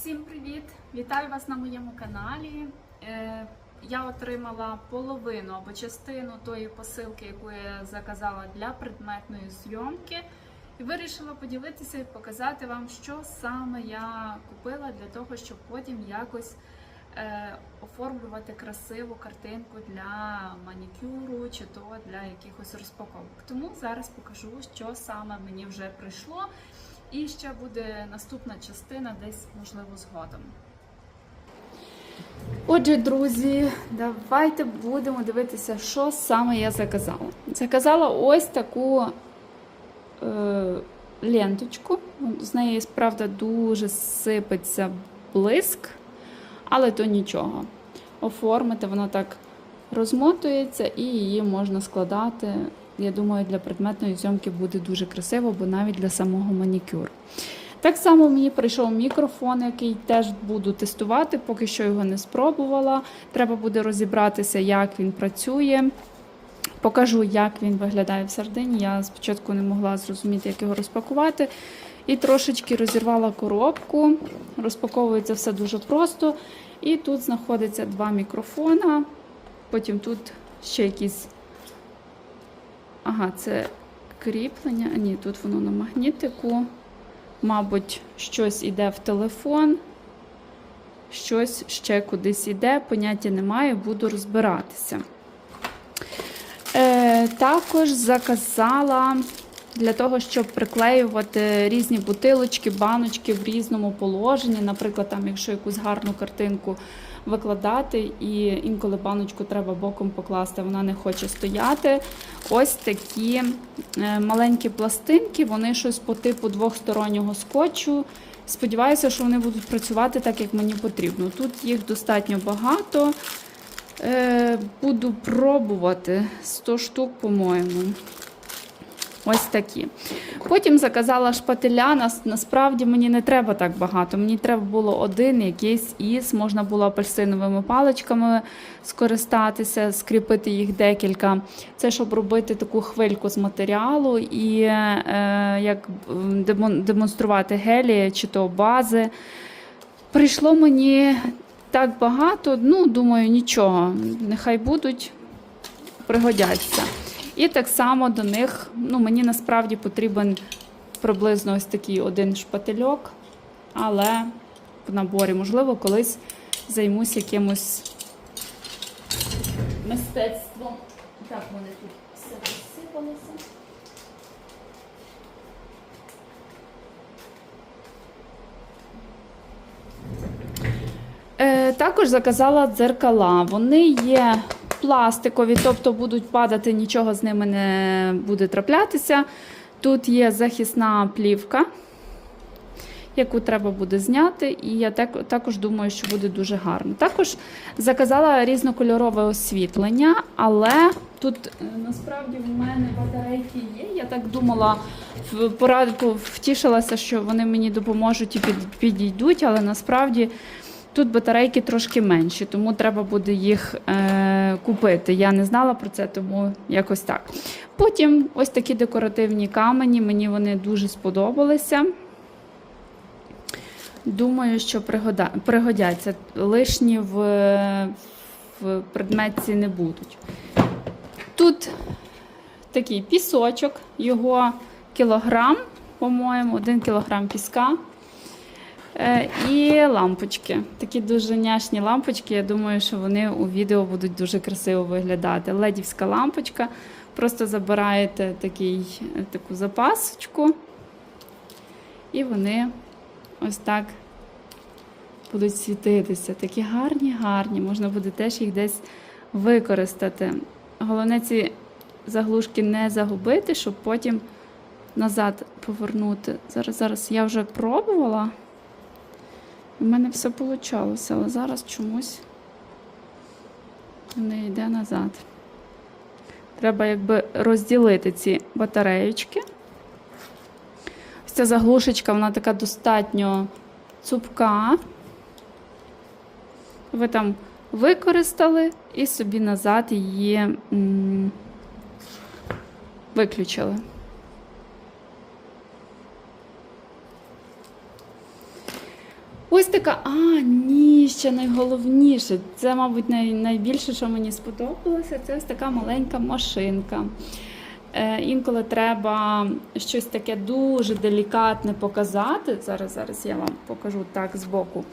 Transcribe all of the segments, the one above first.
Всім привіт! Вітаю вас на моєму каналі. Е, Я отримала половину або частину тої посилки, яку я заказала для предметної зйомки. І вирішила поділитися і показати вам, що саме я купила для того, щоб потім якось е, оформлювати красиву картинку для манікюру чи то для якихось розпаковок. Тому зараз покажу, що саме мені вже прийшло. І ще буде наступна частина, десь можливо згодом. Отже, друзі, давайте будемо дивитися, що саме я заказала. Заказала ось таку е, ленточку. З неї, правда, дуже сипеться блиск, але то нічого. Оформити вона так розмотується і її можна складати. Я думаю, для предметної зйомки буде дуже красиво, бо навіть для самого манікюру. Так само мені прийшов мікрофон, який теж буду тестувати, поки що його не спробувала. Треба буде розібратися, як він працює. Покажу, як він виглядає всередині. Я спочатку не могла зрозуміти, як його розпакувати. І трошечки розірвала коробку. Розпаковується все дуже просто. І тут знаходиться два мікрофона. Потім тут ще якісь. Ага, це кріплення. Ні, тут воно на магнітику. Мабуть, щось іде в телефон, щось ще кудись іде, поняття немає, буду розбиратися. Е, Також заказала для того, щоб приклеювати різні бутилочки, баночки в різному положенні. Наприклад, там, якщо якусь гарну картинку викладати, і інколи баночку треба боком покласти, вона не хоче стояти. Ось такі е, маленькі пластинки, вони щось по типу двохстороннього скотчу. Сподіваюся, що вони будуть працювати так, як мені потрібно. Тут їх достатньо багато. Е, Буду пробувати 100 штук, по-моєму. Ось такі. Потім заказала шпателя. Нас, насправді мені не треба так багато. Мені треба було один якийсь із, можна було апельсиновими паличками скористатися, скріпити їх декілька. Це щоб робити таку хвильку з матеріалу і е, як демон- демонструвати гелі чи то бази. Прийшло мені так багато, ну, думаю, нічого, нехай будуть, пригодяться. І так само до них, ну, мені насправді потрібен приблизно ось такий один шпательок, але в наборі, можливо, колись займусь якимось мистецтвом. Так, вони тут все посипалося. Е, також заказала дзеркала. Вони є пластикові, тобто будуть падати, нічого з ними не буде траплятися. Тут є захисна плівка, яку треба буде зняти, і я також думаю, що буде дуже гарно. Також заказала різнокольорове освітлення, але тут е, насправді в мене батарейки є. Я так думала, в порадку втішилася, що вони мені допоможуть і підійдуть, але насправді. Тут батарейки трошки менші, тому треба буде їх е, купити. Я не знала про це, тому якось так. Потім ось такі декоративні камені, мені вони дуже сподобалися. Думаю, що пригода, пригодяться. Лишні в, в предметці не будуть. Тут такий пісочок, його кілограм, по-моєму, один кілограм піска. Е, І лампочки. Такі дуже няшні лампочки. Я думаю, що вони у відео будуть дуже красиво виглядати. Ледівська лампочка. Просто забираєте такий, е, таку запасочку, і вони ось так будуть світитися. Такі гарні, гарні. Можна буде теж їх десь використати. Головне ці заглушки не загубити, щоб потім назад повернути. Зараз, зараз я вже пробувала. У мене все вийшло, але зараз чомусь не йде назад. Треба якби розділити ці батареєчки. Ось ця заглушечка, вона така достатньо цупка. Ви там використали і собі назад її виключили. Ось така, а, ні, ще найголовніше. Це, мабуть, най, найбільше, що мені сподобалося, це ось така маленька машинка. Е, інколи треба щось таке дуже делікатне показати. Зараз, зараз я вам покажу так збоку.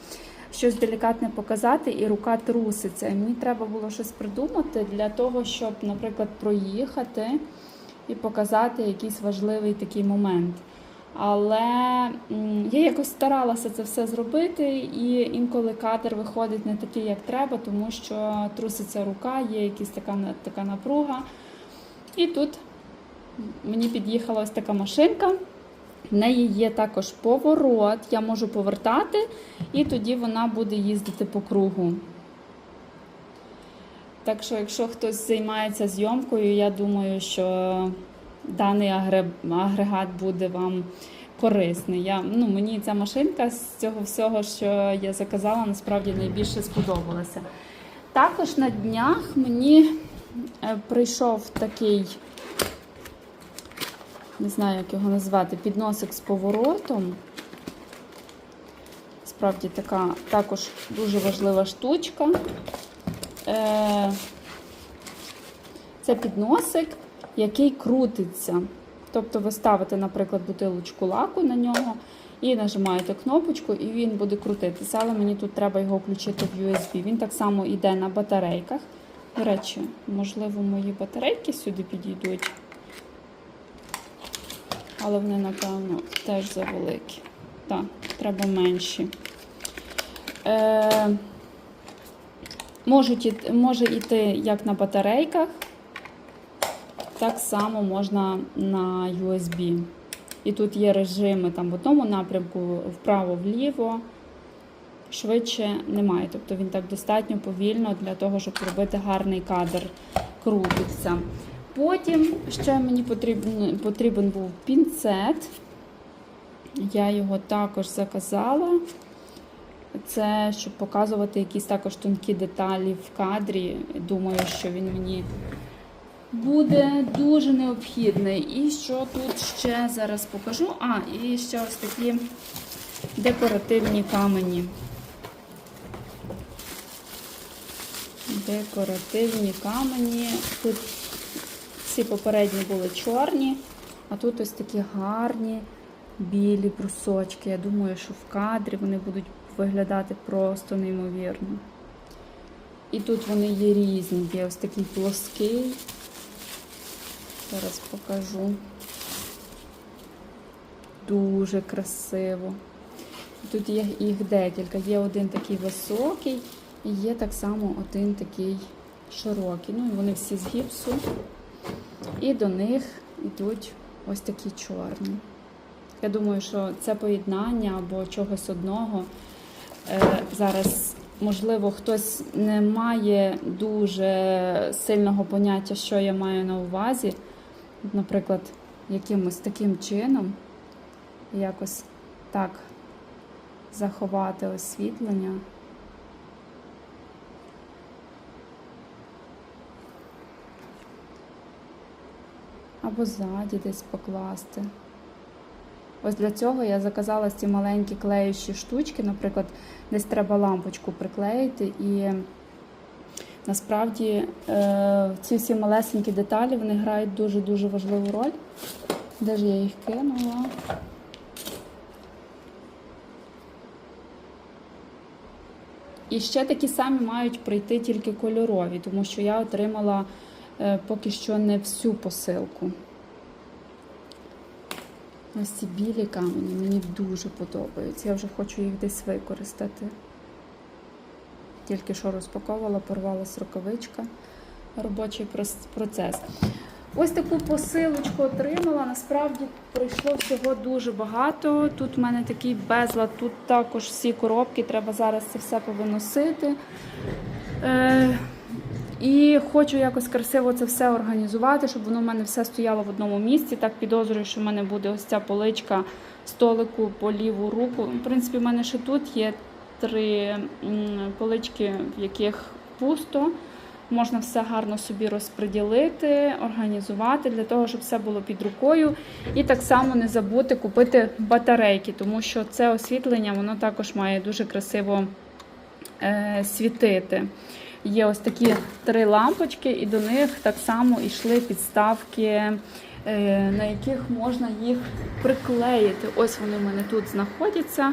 Щось делікатне показати, і рука труситься. І мені треба було щось придумати для того, щоб, наприклад, проїхати і показати якийсь важливий такий момент. Але я якось старалася це все зробити, і інколи кадр виходить не такий, як треба, тому що труситься рука, є якась така, така напруга. І тут мені під'їхала ось така машинка. В неї є також поворот, я можу повертати, і тоді вона буде їздити по кругу. Так що, якщо хтось займається зйомкою, я думаю, що даний агрегат буде вам корисний. Я, ну, мені ця машинка з цього всього, що я заказала, насправді найбільше сподобалася. Також на днях мені е, прийшов такий, не знаю, як його назвати, підносик з поворотом. Справді така також дуже важлива штучка. Е, Це підносик, який крутиться. Тобто ви ставите, наприклад, бутилочку лаку на нього і нажимаєте кнопочку, і він буде крутитися. Але мені тут треба його включити в USB. Він так само йде на батарейках. До речі, можливо, мої батарейки сюди підійдуть. Але вони, напевно, теж завеликі. Так, треба менші. Е, можуть, може йти як на батарейках, так само можна на USB. І тут є режими там в одному напрямку, вправо-вліво. Швидше немає. Тобто він так достатньо повільно для того, щоб зробити гарний кадр крутиться. Потім ще мені потрібен, потрібен був пінцет. Я його також заказала. Це щоб показувати якісь також тонкі деталі в кадрі. Думаю, що він мені буде дуже необхідний. І що тут ще зараз покажу? А, і ще ось такі декоративні камені. Декоративні камені. Тут всі попередні були чорні, а тут ось такі гарні білі брусочки. Я думаю, що в кадрі вони будуть виглядати просто неймовірно. І тут вони є різні. Є ось такий плоский. Зараз покажу. Дуже красиво. Тут є їх декілька. Є один такий високий, і є так само один такий широкий. Ну і вони всі з гіпсу. І до них йдуть ось такі чорні. Я думаю, що це поєднання або чогось одного. Е, зараз, можливо, хтось не має дуже сильного поняття, що я маю на увазі. Наприклад, якимось таким чином якось так заховати освітлення. Або ззаді десь покласти. Ось для цього я заказала ці маленькі клеючі штучки. Наприклад, десь треба лампочку приклеїти. І насправді е, ці всі малесенькі деталі вони грають дуже-дуже важливу роль. Де ж я їх кинула? І ще такі самі мають прийти тільки кольорові, тому що я отримала е, поки що не всю посилку. Ось ці білі камені мені дуже подобаються. Я вже хочу їх десь використати. Тільки що розпаковувала, порвалась рукавичка. Робочий процес. Ось таку посилочку отримала. Насправді прийшло всього дуже багато. Тут в мене такий безлад, тут також всі коробки, треба зараз це все повиносити. Е, і хочу якось красиво це все організувати, щоб воно в мене все стояло в одному місці. Так підозрюю, що в мене буде ось ця поличка столику по ліву руку. В принципі, в мене ще тут є три полички, в яких пусто. можна все гарно собі розподілити, організувати для того, щоб все було під рукою. І так само не забути купити батарейки, тому що це освітлення воно також має дуже красиво е, світити. Є ось такі три лампочки, і до них так само йшли підставки, е, на яких можна їх приклеїти. Ось вони в мене тут знаходяться.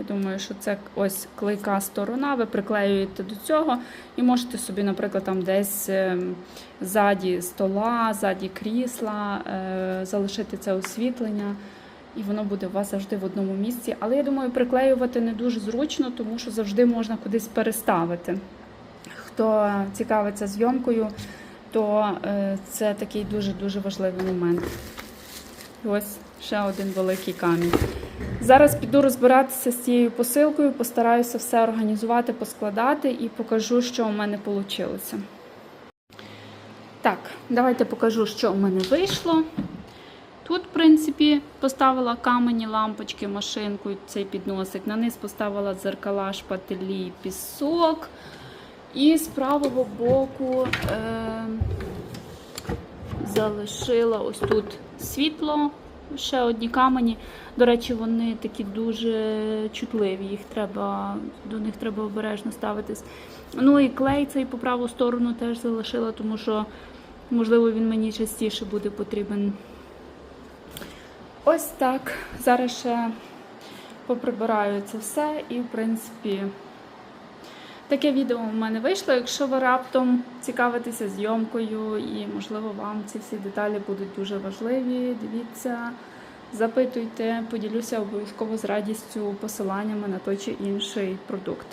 Я думаю, що це ось клейка сторона, ви приклеюєте до цього і можете собі, наприклад, там десь е, ззаді стола, ззаді крісла е, залишити це освітлення, і воно буде у вас завжди в одному місці. Але я думаю, приклеювати не дуже зручно, тому що завжди можна кудись переставити. Хто цікавиться зйомкою, то е, це такий дуже-дуже важливий момент. І ось ще один великий камінь. Зараз піду розбиратися з цією посилкою, постараюся все організувати, поскладати і покажу, що у мене вийшло. Так, давайте покажу, що у мене вийшло. Тут, в принципі, поставила камені лампочки, машинку, цей підносик. На низ поставила дзеркала, шпателі, пісок. І з правого боку е- залишила ось тут світло, ще одні камені. До речі, вони такі дуже чутливі, їх треба, до них треба обережно ставитись. Ну і клей цей по праву сторону теж залишила, тому що, можливо, він мені частіше буде потрібен. Ось так. Зараз ще поприбираю це все і, в принципі, таке відео в мене вийшло. Якщо ви раптом цікавитеся зйомкою і, можливо, вам ці всі деталі будуть дуже важливі, дивіться, запитуйте, поділюся обов'язково з радістю посиланнями на той чи інший продукт.